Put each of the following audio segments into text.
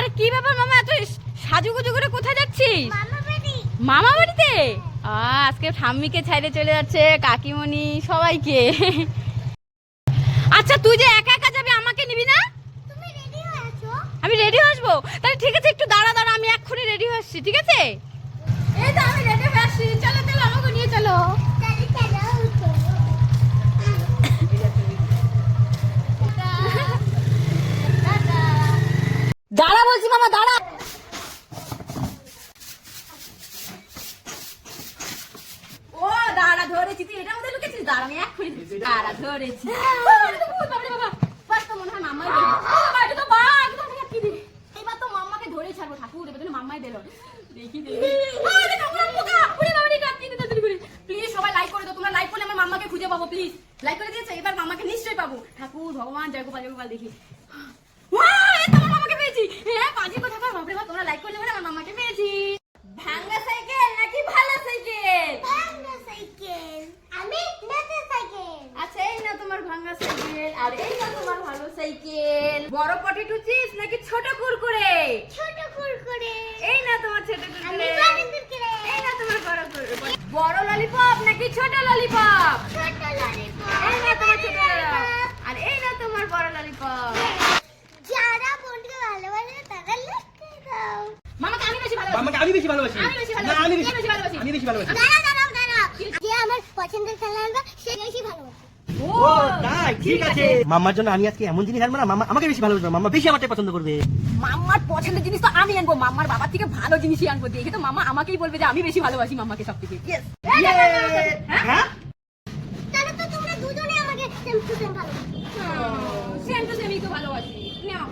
আরে কি ব্যাপার মামা এত সাজুগুজু করে কোথায় যাচ্ছিস? মামা বাড়িতে আজকে ঠাম্মিকে ছাইড়ে চলে যাচ্ছে কাকিমণি সবাইকে। আচ্ছা তুই যে একা একা যাবি আমাকে নিবি না? আমি রেডি হয়ে আসব। তাহলে ঠিক আছে একটু দাঁড়া দাঁড়া আমি এক্ষুনি রেডি হয়ে আসছি ঠিক আছে? এই তো আমি রেডি হয়ে আসছি। চলো চলো আমাকে নিয়ে চলো। দাঁড়া বলছি মামা দাঁড়া। ও দাঁড়া ধরেছি তুই এটার মধ্যে লুকেছিস? দাঁড়া আমি ধরেছি। দাঁড়া ধরেছি। খুঁজে পাবো প্লিজ লাইক করে দিয়েছ এবার মাম্মাকে নিশ্চয়ই পাবো। ঠাকুর ভগবান জয় গোপাল জয় গোপাল দেখি ওয়াও, এই তো আমার মামাকে পেয়েছি হ্যাঁ পাঁচি কথা কর বাপরে বাপ তোমরা লাইক করলে বলে আমার মামাকে পেয়েছি ভাঙ্গা সাইকেল নাকি ভালো সাইকেল ভাঙা সাইকেল আমি মোটর সাইকেল আচ্ছা এই না তোমার ভাঙ্গা সাইকেল আর এই না তোমার ভালো সাইকেল বড় পটেটো চিপস নাকি ছোট কুরকুরে। ছোট কুরকুরে। এই না তোমার ছোট কুরকুরে। আমি বড় কুরকুরে। এই না তোমার বড় কুরকুরে। বড় ললিপপ নাকি ছোট ললিপপ ছোট ললিপপ এই না তোমার ছোট ললিপপ আর এই না তোমার বড় ললিপপ যারা বোনকে ভালোবাসে তারা লিখতে দাও। মামাকে আমি বেশি ভালোবাসি। মামাকে আমি বেশি ভালোবাসি। আমি বেশি ভালোবাসি। আমি বেশি ভালোবাসি। আমি বেশি ভালোবাসি। দাঁড়াও দাঁড়াও দাঁড়াও। যে আমার পছন্দের খেলা সে বেশি ভালোবাসে। ও তাই ঠিক আছে। মাম্মার জন্য আমি আজকে এমন জিনিস আনব না মাম্মা আমাকে বেশি ভালোবাসবে মাম্মা বেশি আমারটাই পছন্দ করবে। মাম্মার পছন্দের জিনিস তো আমি আনব মাম্মার বাবার থেকে ভালো জিনিসই আনব দেখে তো মামা আমাকেই বলবে যে আমি বেশি ভালোবাসি মাম্মাকে সব থেকে হ্যাঁ? তাহলে তো তোমরা দুজনে আমাকে সেম টু সেম ভালোবাসো। সেম টু সেমই তো ভালোবাসি। নাও।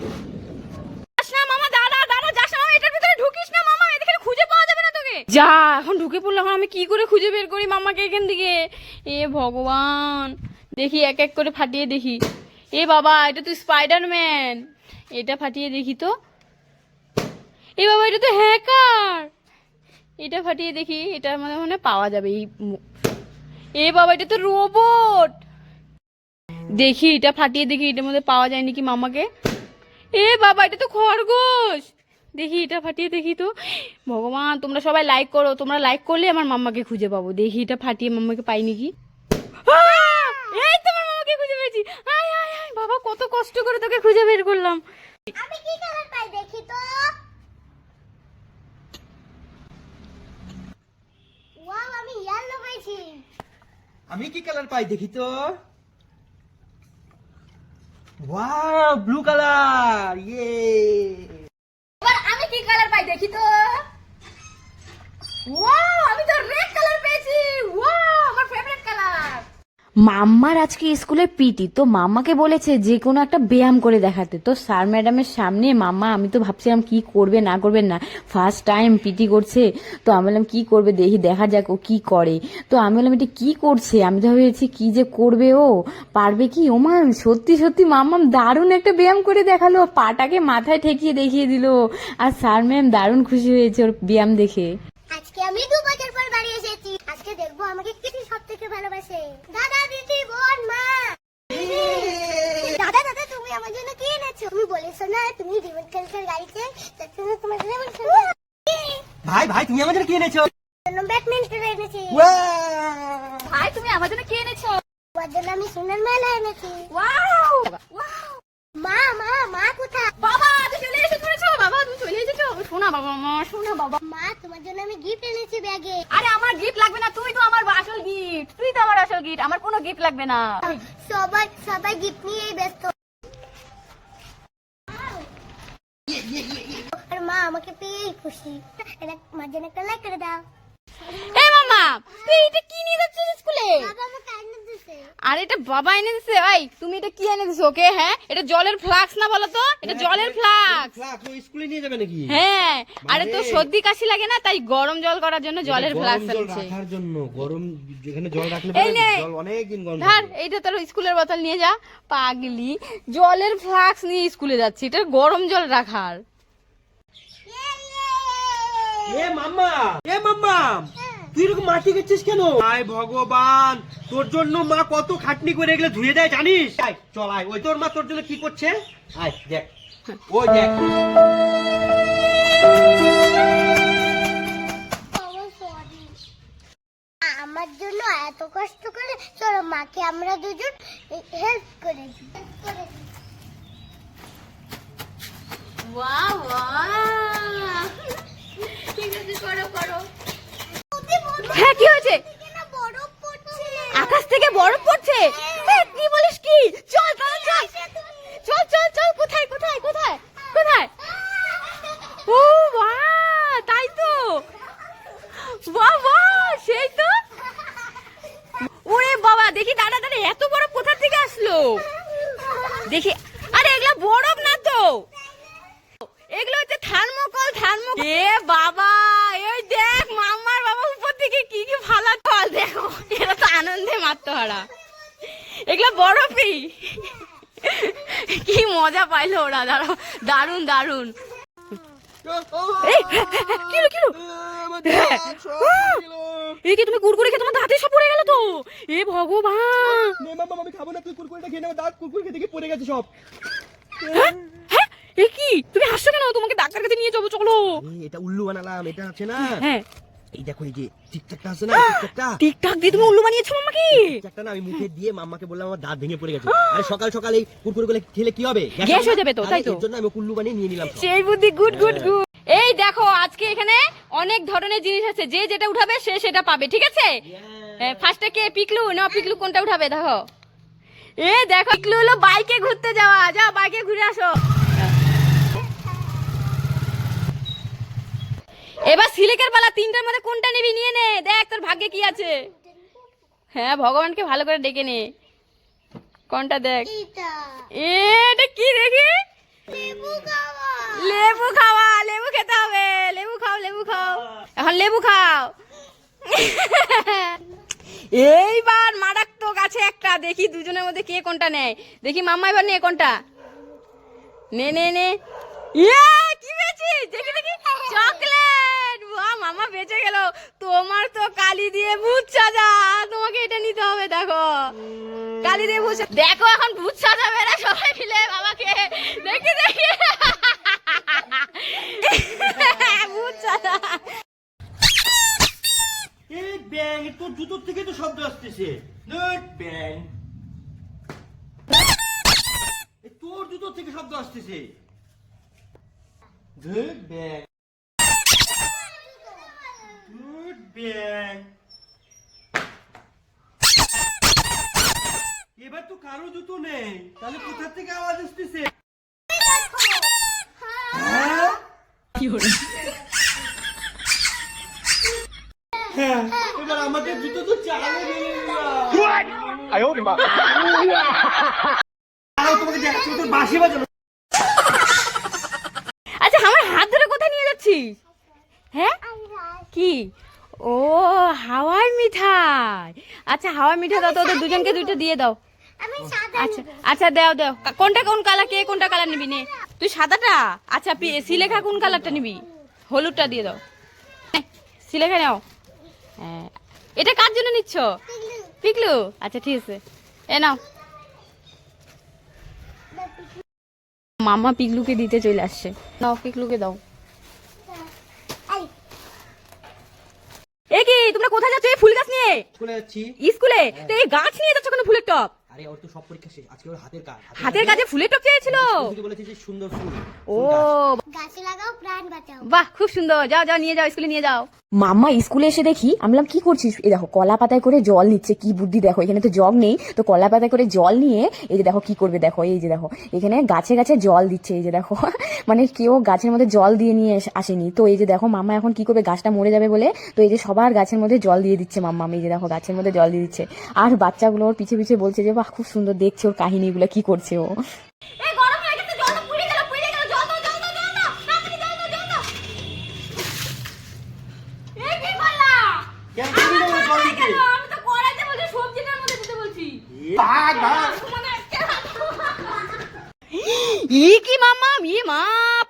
মামা দাঁড়া দাঁড়া যাস না মামা এটার ভিতরে ঢুকিস না মামা এদিকে খুঁজে পাওয়া যাবে না তোকে। যা এখন ঢুকে পড়লাম এখন আমি কি করে খুঁজে বের করি মামাকে এখান থেকে? এ ভগবান। দেখি, এক এক করে ফাটিয়ে দেখি। এ বাবা, এটা তো স্পাইডারম্যান এটা ফাটিয়ে দেখি তো। এ বাবা, এটা তো হ্যাকার এটা ফাটিয়ে দেখি, এটা মানে মনে পাওয়া যাবে এই এ বাবা, এটা তো রোবট দেখি, এটা ফাটিয়ে দেখি, এটার মধ্যে পাওয়া যায় নাকি মামাকে? এ বাবা, এটা তো খরগোশ। দেখি, এটা ফাটিয়ে দেখি তো। ভগবান, তোমরা সবাই লাইক করো। তোমরা লাইক করলে আমার মাম্মাকে খুঁজে পাবো। দেখি, এটা ফাটিয়ে মাম্মাকে পাই নাকি পেয়েছি আয় আয় আয় বাবা কত কষ্ট করে তোকে খুঁজে বের করলাম। আমি কি কালার পাই দেখি তো? ওয়াও আমি ইয়েলো পাইছি। আমি কি কালার পাই দেখি তো? ওয়াও ব্লু কালার ইয়ে এবার আমি কি কালার পাই দেখি তো? ওয়াও আমি তো রেড কালার পেয়েছি ওয়াও! মাম্মার আজকে স্কুলে পিটি, তো মাম্মাকে বলেছে যে কোনো একটা ব্যায়াম করে দেখাতে। তো স্যার ম্যাডামের সামনে, মাম্মা, আমি তো ভাবছিলাম কি করবে, না করবে না ফার্স্ট টাইম পিটি করছে, তো আমি বললাম, কি করবে, দেখি, দেখা যাক ও কি করে। তো আমি বললাম, এটা কি করছে? আমি তো ভেবেছি, কি যে করবে ও? পারবে কি ও মা সত্যি সত্যি, মাম্মাম দারুণ একটা ব্যায়াম করে দেখাল। পাটাকে মাথায় ঠেকিয়ে দেখিয়ে দিল। আর স্যার ম্যাম দারুণ খুশি হয়েছে ওর ব্যায়াম দেখে। আজকে আমি দু বছর পর বাড়ি এসেছি। আজকে দেখব আমাকে কে সব থেকে ভালোবাসে। দাদা দিদি বোন মা। দাদা দাদা তুমি আমার জন্য কি এনেছো? তুমি বলেছ না তুমি রিমোট কন্ট্রোল গাড়িতে তার জন্য তোমার জন্য কন্ট্রোল ভাই ভাই তুমি আমার জন্য কি এনেছো? ব্যাডমিন্টন এনেছি। ভাই তুমি আমার জন্য কি এনেছো? ওর জন্য আমি সোনার মালা এনেছি। ওয়াও ওয়াও মা মা মা কোথায়? বাবা তুমি চলে এসে পড়েছো বাবা তুমি চলে এসেছ। শোনা বাবা মা শোনা বাবা মা। তোমার জন্য আমি গিফট এনেছি ব্যাগে আরে আমার গিফট লাগবে না তুই তো আমার আসল গিফট তুই তো আমার আসল গিফট আমার কোনো গিফট লাগবে না। সবাই সবাই গিফট নিয়েই ব্যস্ত। আর মা আমাকে পেয়েই খুশি। এটা মার জন্য একটা লাইক করে দাও। মামা তুই এটা কি নিয়ে যাচ্ছিস স্কুলে? বাবা আমাকে আর এটা বাবা এনে দিছে। ভাই তুমি এটা কি এনে দিছো? ওকে হ্যাঁ? এটা জলের ফ্লাক্স না বলো তো? এটা জলের ফ্লাক্স। ফ্লাক্স ও স্কুলে নিয়ে যাবে নাকি? হ্যাঁ আরে তো সর্দি কাশি লাগে না? তাই গরম জল করার জন্য জলের ফ্লাক্স জল রাখার জন্য গরম যেখানে জল রাখলে। জল অনেক দিন গরম ধর এইটা তোর স্কুলের বোতল নিয়ে যা। পাগলি জলের ফ্লাক্স নিয়ে স্কুলে যাচ্ছি। এটা গরম জল রাখার। এ মাম্মা এ মাম্মা তুই এরকম মাটি গেছিস কেন? আয় ভগবান তোর জন্য মা কত খাটনি করে এগুলো ধুয়ে দেয় জানিস? আয় চল আয় ওই তোর মা তোর জন্য কি করছে? আয় দেখ। ওই দেখ। আমার জন্য এত কষ্ট করে চলো মাকে আমরা দুজন হেল্প করে দিই Help করে দিই। বাহ বাহ ঠিক আছে করো করো ওতে বরফ হ্যাঁ কি হয়েছে থেকে না বরফ পড়ছে আকাশ থেকে বরফ পড়ছে এ, কি বলিস কি চল চল চল চল চল চল কোথায় কোথায় কোথায় কোথায় ও বাহ তাই তো বাহ বাহ সেই তো ওরে বাবা দেখি দাঁড়া দাঁড়া এত বরফ কোথা আসলো দেখি। আরে এগুলা বরফ না তো? এগুলো হচ্ছে থার্মোকল থার্মো এ বাবা এই দেখ মাম্মার বাবা উপর থেকে কি কি ফালা কল দেখো। এরা তো আনন্দে মাত্রহারা এগুলো বরফই। কি মজা পাইলো ওরা দাঁড়াও। দারুণ দারুণ কিলো কিলো এই কি তুমি কুরকুরে খেয়ে তোমার দাঁতে সব পড়ে গেল তো? এ ভগবান! নে আমি খাব না তুই কুরকুরেটা খেয়ে দাঁত কুরকুরে খেতে গিয়ে পড়ে গেছে সব। হ্যাঁ? হ্যাঁ? এ কি? তুমি হাসছো কেন? তোমাকে ডাক্তার কাছে নিয়ে যাব চলো। এটা উল্লু বানালাম এটা আছে না? হ্যাঁ। এই দেখো এই যে টিকটাকটা আছে না টিকটাকটা? টিকটক দিয়ে তুমি উল্লু বানিয়েছো মামাকে টিকটাকটা না আমি মুখে দিয়ে মাম্মাকে বললাম আমার দাঁত ভেঙে পড়ে গেছে। আরে সকাল সকাল এই কুরকুরে গুলো খেলে কি হবে? গ্যাস হয়ে যাবে তো, তাই তো? এর জন্য আমি কুল্লু বানিয়ে নিয়ে নিলাম সেই বুদ্ধি গুড গুড গুড। এই দেখো আজকে এখানে অনেক ধরনের জিনিস আছে। যে যেটা উঠাবে সে সেটা পাবে ঠিক আছে? ফার্স্টে কে? পিকলু? না পিকলু কোনটা উঠাবে দেখো? এ দেখো পিকলু হলো বাইকে ঘুরতে যাওয়া। যাও বাইকে ঘুরে আসো। এবার সিলেকের পালা তিনটার মধ্যে কোনটা নিবি? নিয়ে নে। দেখ তোর ভাগ্যে কি আছে। হ্যাঁ ভগবানকে ভালো করে ডেকে নে। কোনটা দেখ? এটা। এটা কি দেখি? লেবু খাওয়া লেবু খাওয়া লেবু খেতে হবে লেবু খাও লেবু খাও এখন লেবু খাও। এইবার মারাত্মক আছে একটা। দেখি দুজনের মধ্যে কে কোনটা নেয়। দেখি মাম্মা এবার নে কোনটা। নে নে নে। ইয়ে কি পেয়েছিস দেখি দেখি। চকলেট! বাহ মামা বেঁচে গেল। তোমার তো কালি দিয়ে ভূত সাজা। তোমাকে এটা নিতে হবে, দেখো। কালি দিয়ে ভূত দেখো এখন ভূত সাজাবে না সবাই মিলে বাবাকে। দেখি দেখি। ভূত সাজা। ব্যাং তোর জুতোর থেকে তো শব্দ আসতেছে। ধুর, ব্যাং তোর জুতোর থেকে শব্দ আসতেছে। ধুর, ব্যাং ধুর, ব্যাং এবার তো কারও জুতো নেই। তাহলে কোথা থেকে আওয়াজ আসতেছে? হ্যাঁ? হ্যাঁ, আমাদের জুতো তো চালে গেলে তোমাকে দেখাচ্ছি তোর বাঁশি বাজানো। আচ্ছা আমার হাত ধরে কোথায় নিয়ে যাচ্ছিস? হ্যাঁ? কি? ও হাওয়ার মিঠাই। আচ্ছা হাওয়ার মিঠাই দাও তো ওদের দুজনকে দুইটা দিয়ে দাও। আচ্ছা আচ্ছা দাও দাও। কোনটা কোন কালার কে কোনটা কালার নিবি নে? তুই সাদাটা? আচ্ছা পি- সিলেখা কোন কালারটা নিবি? হলুদটা দিয়ে দাও। সিলেখা নাও। হ্যাঁ এটা কার জন্য নিচ্ছ? পিকলু। আচ্ছা ঠিক আছে। এ নাও। মামা পিকলুকে দিতে চলে আসছে। নাও পিকলুকে দাও। এ কি তোমরা কোথায় যাচ্ছ? এই ফুল গাছ নিয়ে? চলে যাচ্ছি। স্কুলে? তো এই গাছ নিয়ে যাচ্ছ কেন ফুলের টপ? আরে ওর তো সব পরীক্ষা শেষ। আজকে ওর হাতের কাজ। হাতের কাছে ফুলের টপ চেয়েছিল? দিদি বলেছে যে সুন্দর ফুল। ও। গাছ লাগাও প্রাণ বাঁচাও। বাহ খুব সুন্দর। যাও যাও নিয়ে যাও স্কুলে নিয়ে যাও। মাম্মা স্কুলে এসে দেখি, আমি বললাম, কি করছিস? এই দেখো, কলা পাতায় করে জল নিচ্ছে, কি বুদ্ধি, দেখো, এখানে তো জগ নেই। তো কলা পাতায় করে জল নিয়ে, এই যে দেখো, কি করবে, দেখো, এই যে দেখো, এখানে গাছে গাছে জল দিচ্ছে, এই যে দেখো। মানে কেউ গাছের মধ্যে জল দিয়ে নিয়ে আসেনি। তো এই যে দেখো, মাম্মা এখন কি করবে, গাছটা মরে যাবে বলে, তো এই যে সবার গাছের মধ্যে জল দিয়ে দিচ্ছে মাম্মা এই যে দেখো, গাছের মধ্যে জল দিয়ে দিচ্ছে। আর বাচ্চাগুলো ওর পিছে পিছে বলছে যে, বাহ, খুব সুন্দর, দেখছে ওর কাহিনীগুলো, কি করছে ও? কেন তুমি না জল দিতে আমি তো কড়াইতে বলছি সবজিটার মধ্যে দিতে বলছি। ভাগ ভাগ ই কি মামা? ই মা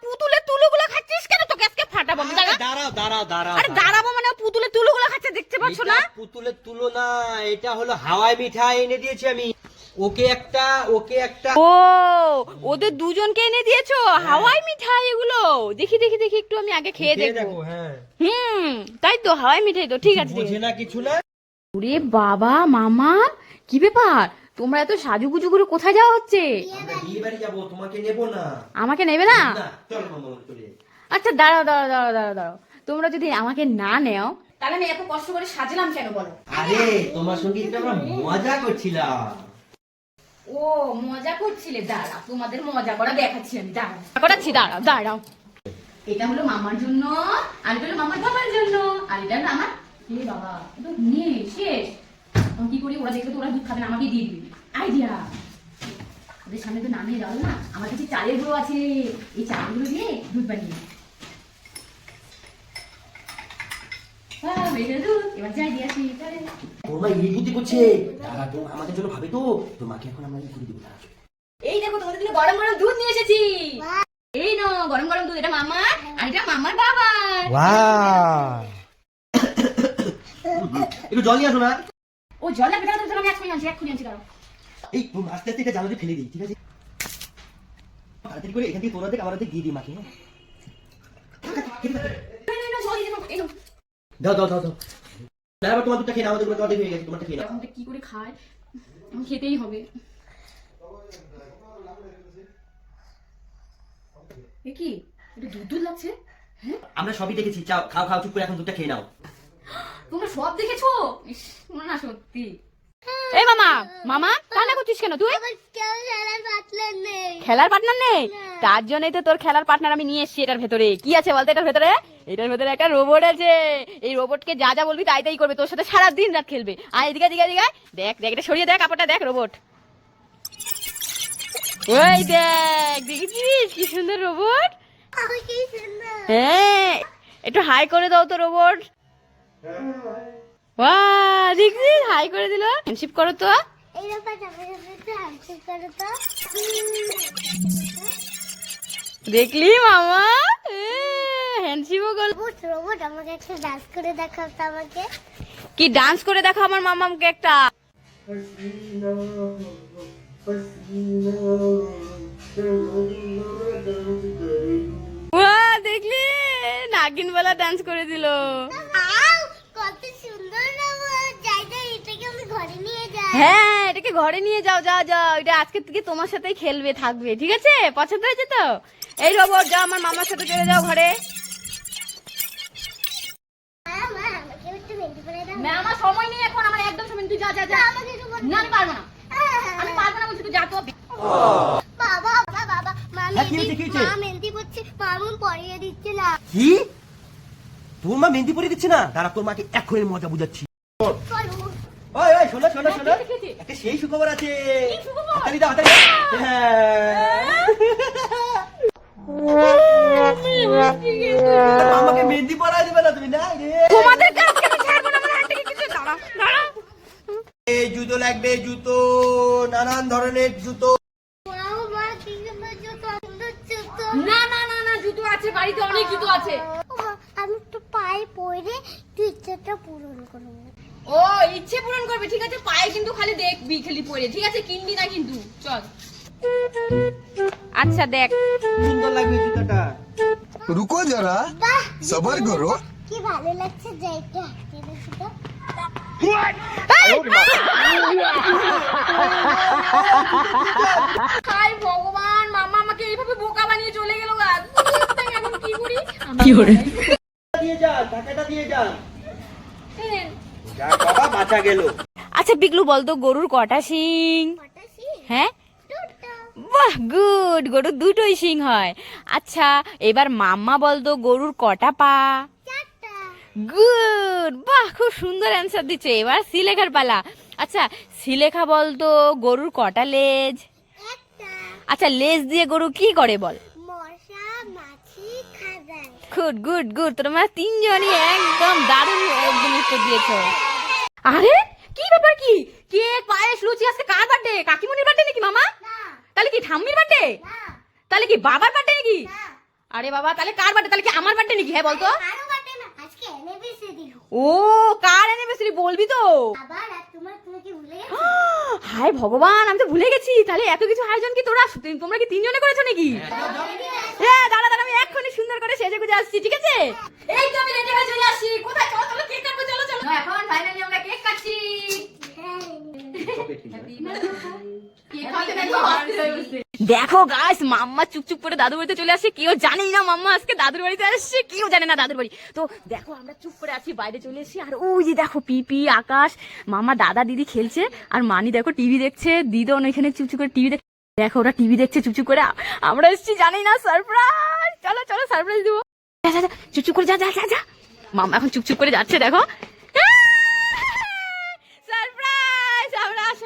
পুতুলের তুলোগুলো খাচ্ছিস কেন তোকে? আজকে ফাটাবো আমি দাঁড়াও দাঁড়াও দাঁড়াও আরে দাঁড়াবো মানে পুতুলের তুলোগুলো খাচ্ছে দেখতে পাচ্ছ না? এটা পুতুলের তুলনা এটা হলো হাওয়াই মিঠাই এনে দিয়েছি আমি। ওকে একটা ওকে একটা। ও ওদের দুজনকে এনে দিয়েছ? হাওয়াই মিঠাই এগুলো? দেখি দেখি দেখি একটু আমি আগে খেয়ে দেখব। হ্যাঁ। হুম তাই তো হাওয়াই মিঠাই তো ঠিক আছে বোঝে। না কিছু না। ওরে বাবা মামা কি ব্যাপার? তোমরা এত সাজুগুজু করে কোথায় যাওয়া হচ্ছে? তোমাকে নেব না। আমাকে নেবে না। আচ্ছা দাঁড়াও দাঁড়াও দাঁড়াও দাঁড়াও দাঁড়াও। তোমরা যদি আমাকে না নেও তাহলে আমি এত কষ্ট করে সাজলাম কেন বলো? আরে তোমার সঙ্গে আমরা মজা করছিলাম। ও মজা করছিলে। দাঁড়াও তোমাদের মজা করা দেখাচ্ছি আমি দাঁড়াও। করাচ্ছি দাঁড়াও দাঁড়াও। এটা হলো মামার জন্য আর এটা হলো মামার বাবার জন্য। আর এটা হলো আমার এ বাবা এটা নিয়ে শেষ। আমি কি করি? ওরা দেখলে তো ওরা দুধ খাবে না আমাকে দিয়ে দিবি। আইডিয়া! ওদের সামনে তো নামিয়ে যাও না। আমার কাছে চালের গুঁড়ো আছে। এই চালের গুঁড়ো দিয়ে দুধ বানিয়ে নিই। হ্যাঁ বেশি দুধ এবার যাই দিয়ে আসি চলে তোমার এই বুদ্ধি করছে। দাঁড়া তো আমাদের জন্য ভাবে তো। তোমাকে এখন আমরা এই করে দেবো দাঁড়া। এই দেখো তোমাদের জন্য গরম গরম দুধ নিয়ে এসেছি। এই নো গরম গরম দুধ। এটা মামার আর এটা মামার বাবার। একটু জল নিয়ে আসো না। ও জল লাগবে। দাঁড়াও, দাঁড়াও, এক্ষুনি আনছি এক্ষুনি আনছি দাঁড়াও। এই তুমি আস্তে আস্তে এটা জানাতে ফেলে দিই ঠিক আছে? তাড়াতাড়ি করে এখান থেকে তোরা দেখ আমাদের দিয়ে দিই মাকে হ্যাঁ? দাও দাও দাও দাও। এবার তোমার দুধটা খেয়ে নাও আমাদের তোমার দেখে গেছে তোমারটা খেয়ে নাও। এখন কি করে খায়? আমি খেতেই হবে। এ কি? এটা দুধ দুধ লাগছে? হ্যাঁ? আমরা সবই দেখেছি। চাও খাও খাও চুপ করে এখন দুধটা খেয়ে নাও। তোমরা সব দেখেছ? না সত্যি। এই মামা মামা কান্না করছিস কেন তুই? খেলার পার্টনার নেই। তার জন্যই তো তোর খেলার পার্টনার আমি নিয়ে এসেছি এটার ভেতরে। কি আছে বলতো এটার ভেতরে? এটার ভেতরে একটা রোবট আছে। এই রোবটকে যা যা বলবি তাই তাই করবে। তোর সাথে সারা দিন রাত খেলবে। আর এদিকে এদিকে এদিকে। দেখ দেখ এটা সরিয়ে দেখ কাপড়টা দেখ রোবট ওই দেখ দেখেছিস কি সুন্দর রোবট হ্যাঁ একটু হাই করে দাও তো রোবট বাহ দেখছিস হাই করে দিল। ফ্রেন্ডশিপ করো তো। একটু দেখলি মামা? হ্যান্ডশিপও করল রোবট আমাকে একটা ডান্স করে দেখাও তো আমাকে কি ডান্স করে দেখো আমার মামামকে একটা। বাহ, দেখলি? নাগিন বেলা ডান্স করে দিল। কত সুন্দর রোবট যাই যাই এটাকে আমি ঘরে নিয়ে যাই। হ্যাঁ এটাকে ঘরে নিয়ে যাও যাও যাও। এটা আজকে থেকে তোমার সাথেই খেলবে থাকবে। ঠিক আছে? পছন্দ হয়েছে তো? এই রোবট যাও আমার মামার সাথে চলে যাও ঘরে। মা মা আমাকে একটু মেহেন্দি করে দাও। না আমার সময় নেই এখন আমার একদম সময় তুই যা যা যা। না আমি পারব না। আমি পারব না বলছি তুই যা তো বাবা বাবা বাবা মা হ্যাঁ, মেহেন্দি? মা মেহেন্দি করছে মা আমি পরিয়ে দিচ্ছে না। কি? তোর মা মেহেন্দি পরিয়ে দিচ্ছে না? দাঁড়া তোর মাকে এখনই মজা বুঝাচ্ছি। ওই ওই শোনো শোনো শোনো। একটা সেই সুখবর আছে। হাতালি দাও হাতালি আমাকে মেহেন্দি পরাই দেবে না তুমি? না রে। তোমাদেরকে আমি ছাড়বো না আমার হাত থেকে কিছু? দাঁড়াও দাঁড়াও এই জুতো লাগবে জুতো নানান ধরনের জুতো মা মা কি সুন্দর জুতো সুন্দর জুতো না না না না জুতো আছে বাড়িতে অনেক জুতো আছে ও মা, আমি একটু পায়ে পরে তুই ইচ্ছাটা পূরণ করব ও ইচ্ছে পূরণ করবে ঠিক আছে পায়ে কিন্তু খালি করে ঠিক আছে কিনবি না কিন্তু চল। আচ্ছা দেখ। সুন্দর লাগবে জুতাটা। রুকো যারা সবার করো কি ভালো লাগছে যাইতে হাই ভগবান মামা আমাকে এইভাবে বোকা বানিয়ে চলে গেল এখন কি করি? কি করে? দিয়ে যা টাকাটা দিয়ে যা বাবা বাঁচা গেল। আচ্ছা বিগলু বলতো গরুর কটা শিং? হ্যাঁ? বাহ গুড গরুর দুটোই শিং হয়। আচ্ছা এবার মাম্মা বলতো গরুর কটা পা? গুড বাহ খুব সুন্দর অ্যান্সার দিচ্ছে। এবার সিলেখার পালা। আচ্ছা সিলেখা বলতো গরুর কটা লেজ? আচ্ছা লেজ দিয়ে গরু কি করে বল? গুড গুড গুড তোমরা তিনজনই একদম দারুণ একদম উত্তর দিয়েছ। আরে কি ব্যাপার কি? কেক পায়েস লুচি আজকে কার বার্থডে কাকিমনির বার্থডে নাকি মামা? না। তাহলে কি ঠাম্মির বার্থডে না। তাহলে কি বাবার বার্থডে নাকি? না। আরে বাবা তাহলে কার বার্থডে তাহলে কি আমার বার্থডে নাকি? হ্যাঁ বলতো। কারও বাটে না। আজকে দিল। ও কার অ্যানিভার্সারি বলবি তো? আবার আর ঠাকুমা তুমি কি ভুলে গেছো? হায় ভগবান আমি তো ভুলে গেছি। তাহলে এত কিছু আয়োজন কি তোরা? তোমরা কি তিনজনে করেছ নাকি? হ্যাঁ দাঁড়া দাঁড়া আমি এক্ষুনি সুন্দর করে সেজে গুজে আসছি ঠিক আছে? এই তো আমি রেডি হয়ে চলে আসছি। কোথায়? চলো চলো কেক কাটবো চলো চলো। এখন ফাইনালি আমরা কেক কাটছি। দেখো গাছ মাম্মা চুপচুপ করে দাদু বাড়িতে চলে আসছে কেউ জানেই না মাম্মা আজকে দাদুর বাড়িতে আসছে, কেউ জানে না দাদুর বাড়ি। তো দেখো, আমরা চুপ করে আছি, বাইরে চলে এসেছি, আর ওই যে দেখো পিপি, আকাশ মামা দাদা, দিদি খেলছে, আর মানি দেখো টিভি দেখছে, দিদন ওইখানে চুপচুপ করে টিভি দেখ দেখো, ওরা টিভি দেখছে চুপচুপ করে আমরা এসেছি, জানি না সারপ্রাইজ চলো চলো সারপ্রাইজ দিব। চুপচুপ করে যা যা যা যা। মামা এখন চুপচুপ করে যাচ্ছে, দেখো সারপ্রাইজ আমরা আস-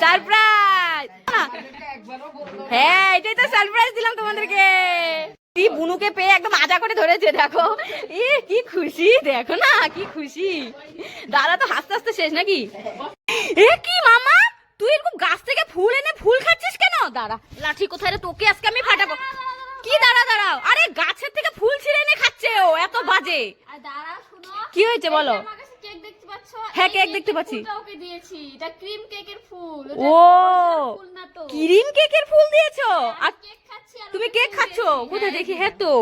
সারপ্রাইজ হ্যাঁ এটাই তো সারপ্রাইজ দিলাম তোমাদেরকে। বুনুকে পেয়ে একদম আজা করে ধরেছে দেখো। ই কি খুশি দেখো না কি খুশি। দাদা তো হাসতে হাসতে শেষ নাকি? এ কি মামা? তুই এরকম গাছ থেকে ফুল এনে ফুল খাচ্ছিস কেন? দাঁড়া লাঠি কোথায় রে? তোকে আজকে আমি ফাটাবো। কি দাঁড়া দাঁড়াও আরে গাছের থেকে ফুল ছিঁড়ে এনে খাচ্ছে ও এত বাজে। কি হয়েছে বলো? কেক দেখতে পাচ্ছ? হ্যাঁ, কেক দেখতে পাচ্ছি। ওকে দিয়েছি। এটা ক্রিম কেকের ফুল। ও! ফুল না তো। ক্রিম কেকের ফুল দিয়েছ? আর কেক খাচ্ছি তুমি কেক খাচ্ছ? কোথায় হ্যাঁ, দেখি? হ্যাঁ। তো।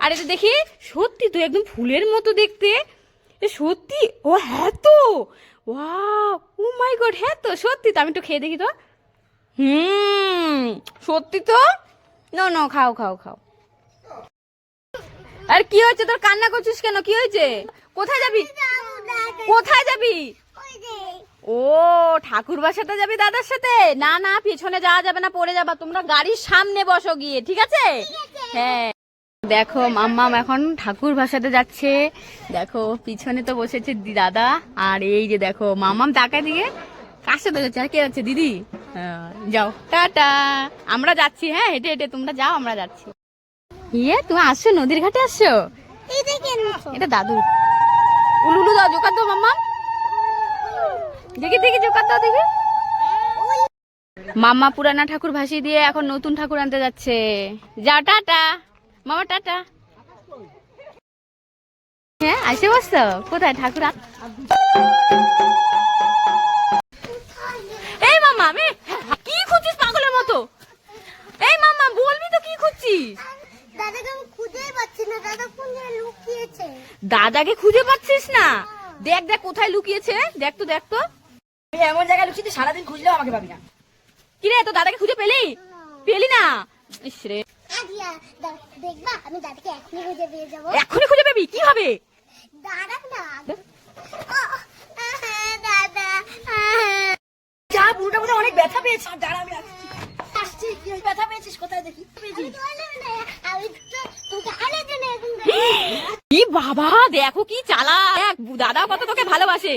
আর এটা দেখি সত্যি তো একদম ফুলের মতো দেখতে। এ সত্যি? ও হ্যাঁ তো। ওয়াও! ও মাই গড হ্যাঁ তো সত্যি তো। আমি একটু খেয়ে দেখি তো। হুম সত্যি তো? নো নো খাও খাও খাও। আর কি হয়েছে? তোর কান্না করছিস কেন? কি হয়েছে? কোথায় যাবি। কোথায় যাবি? ও ঠাকুর বাসাতে যাবি দাদার সাথে? না না পিছনে যাওয়া যাবে না পড়ে যাবা। তোমরা গাড়ির সামনে বসো গিয়ে ঠিক আছে? হ্যাঁ। দেখো মাম্মাম এখন ঠাকুর ভাষাতে যাচ্ছে। দেখো পিছনে তো বসেছে দাদা। আর এই যে দেখো মাম্মাম তাকায় দিয়ে কার সাথে যাচ্ছে আর কে যাচ্ছে দিদি। হ্যাঁ, যাও। টাটা। আমরা যাচ্ছি হ্যাঁ হেঁটে হেঁটে তোমরা যাও আমরা যাচ্ছি। ইয়ে তুমি আসছো? নদীর ঘাটে আসছো? এটা দাদু উলু উলু দাও, জোকার দাও মাম্মা। দেখি দেখি, জোকার দাও, দেখি। মাম্মা পুরানা ঠাকুর ভাসিয়ে দিয়ে এখন নতুন ঠাকুর আনতে যাচ্ছে। যাও টাটা। মামা টাটা। হ্যাঁ আসে বসছো? কোথায় ঠাকুর? এই মামা আমি কি খুঁজছিস পাগলের মতো? এই মামা বলবি তো কি খুঁজছিস? দাদাকে আমি খুঁজেই পাচ্ছি না। দাদা কোন জায়গায় লুকিয়েছে? দাদাকে খুঁজে পাচ্ছিস না? দেখ দেখ কোথায় লুকিয়েছে। দেখ তো দেখ তো। এমন জায়গায় লুকিয়ে সারাদিন খুঁজলেও আমাকে পাবি না। কি রে তো দাদাকে খুঁজে পেলি? পেলি না? ইস রে। আদিয়া দেখবা আমি দাদাকে এখনই খুঁজে পেয়ে যাব। এখনই খুঁজে পেবি? কি হবে? দাঁড়া না। দাদা যা বুড়োটা বুড়ো অনেক ব্যথা পেয়েছে। দাঁড়া আমি আসছি কি ব্যথা পেয়েছিস কোথায় দেখি? কি বাবা দেখো কি চালা দেখ দাদা কত তোকে ভালোবাসে।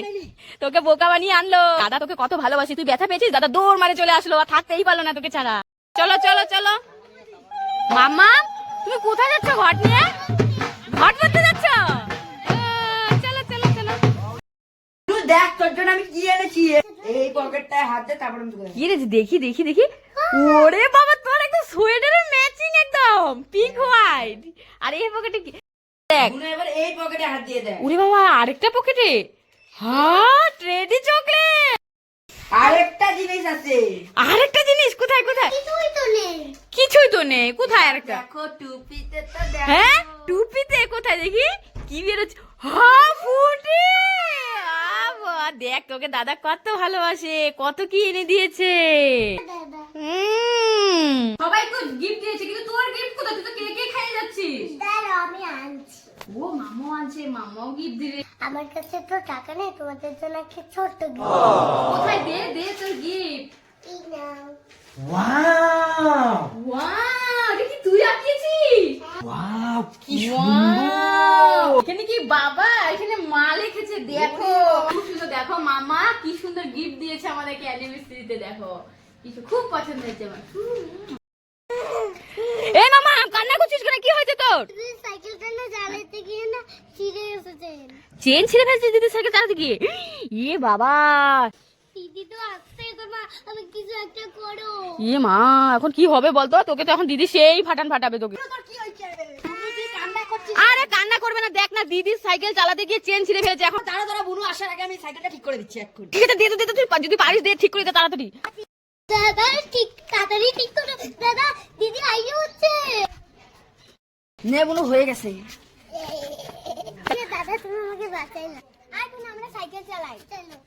তোকে বোকা বানিয়ে আনলো। দাদা তোকে কত ভালোবাসে তুই ব্যথা পেয়েছিস? দাদা দৌড় মারে চলে আসলো আর থাকতেই পারল না তোকে ছাড়া। চলো চলো চলো। মাম্মা তুমি কোথায় যাচ্ছ ঘট নিয়ে? ঘট করতে যাচ্ছ? তোর জন্য আমি কি এনেছি? এই পকেটটায় হাত দে তারপর আমি তোকে কি রে দেখি দেখি দেখি। ওরে বাবা তোর একদম সোয়েটারের ম্যাচিং একদম পিঙ্ক হোয়াইট আর এই পকেটে কি? দেখ। এবার এই পকেটে হাত দিয়ে দেখ। ওরে বাবা আরেকটা পকেটে? হ্যাঁ ট্রেডি চকলেট। আরেকটা জিনিস আছে। আরেকটা জিনিস? কোথায় কোথায়? কিছুই তো নেই। কিছুই তো নেই। কোথায় আরেকটা? দেখো টুপিতে তো দেখ। হ্যাঁ টুপিতে? কোথায় দেখি? কি বেরোচ্ছে? হ্যাঁ ফুটে। বাবা, দেখ তোকে দাদা কত ভালোবাসে কত কি এনে দিয়েছে। সবাই তো গিফট দিয়েছে কিন্তু তোর গিফট কোথায়? তুই তো কে কে খাইয়ে যাচ্ছিস? দাঁড়া আমি আনছি। ও মামাও আছে মামাও গিফট দিবে। আমার কাছে তো টাকা নেই তোমাদের জন্য একটা ছোট্ট gift। কোথায়? দে দে তোর গিফট এই নাও। ওয়াও ওয়াও এটা কি তুই আঁকিয়েছিস? ওয়াও কি Wow! এখানে কি বাবা? এখানে মা লিখেছে দেখো। খুব সুন্দর দেখো মামা কি সুন্দর গিফট দিয়েছে আমাদেরকে অ্যানিভার্সারিতে দেখো। কিছু খুব পছন্দ হয়েছে আমার। এই মামা কান্না করছিস কেন? কি হয়েছে তোর? সাইকেলটা না চালাতে গিয়ে না ছিঁড়ে এসেছেন চেন ছিঁড়ে ফেলছিস দিদি সাইকেল চালাতে গিয়ে? ইয়ে বাবা! দিদি তো আসতে তো না আমি কিছু একটা করো। ইয়ে মা এখন কি হবে বলতো? তোকে তো এখন দিদি সেই ফাটান ফাটাবে তোকে। তোর কি হয়েছে? তুমি কি কান্না করছিস? আরে কান্না করবে না দেখ না দিদি সাইকেল চালাতে গিয়ে চেন ছিঁড়ে ফেলেছে এখন। দাঁড়া দাঁড়া বুনু আসার আগে আমি সাইকেলটা ঠিক করে দিচ্ছি এক্ষুনি ঠিক আছে দে তো দে তুই যদি পারিস দে ঠিক করে দে তাড়াতাড়ি। দাদা ঠিক তাড়াতাড়ি ঠিক করো দাদা দিদি আইয়ে হচ্ছে। নে বুনু হয়ে গেছে। দাদা তুমি আমাকে বাঁচাই না আর তুমি আমরা সাইকেল চালাই। চলো।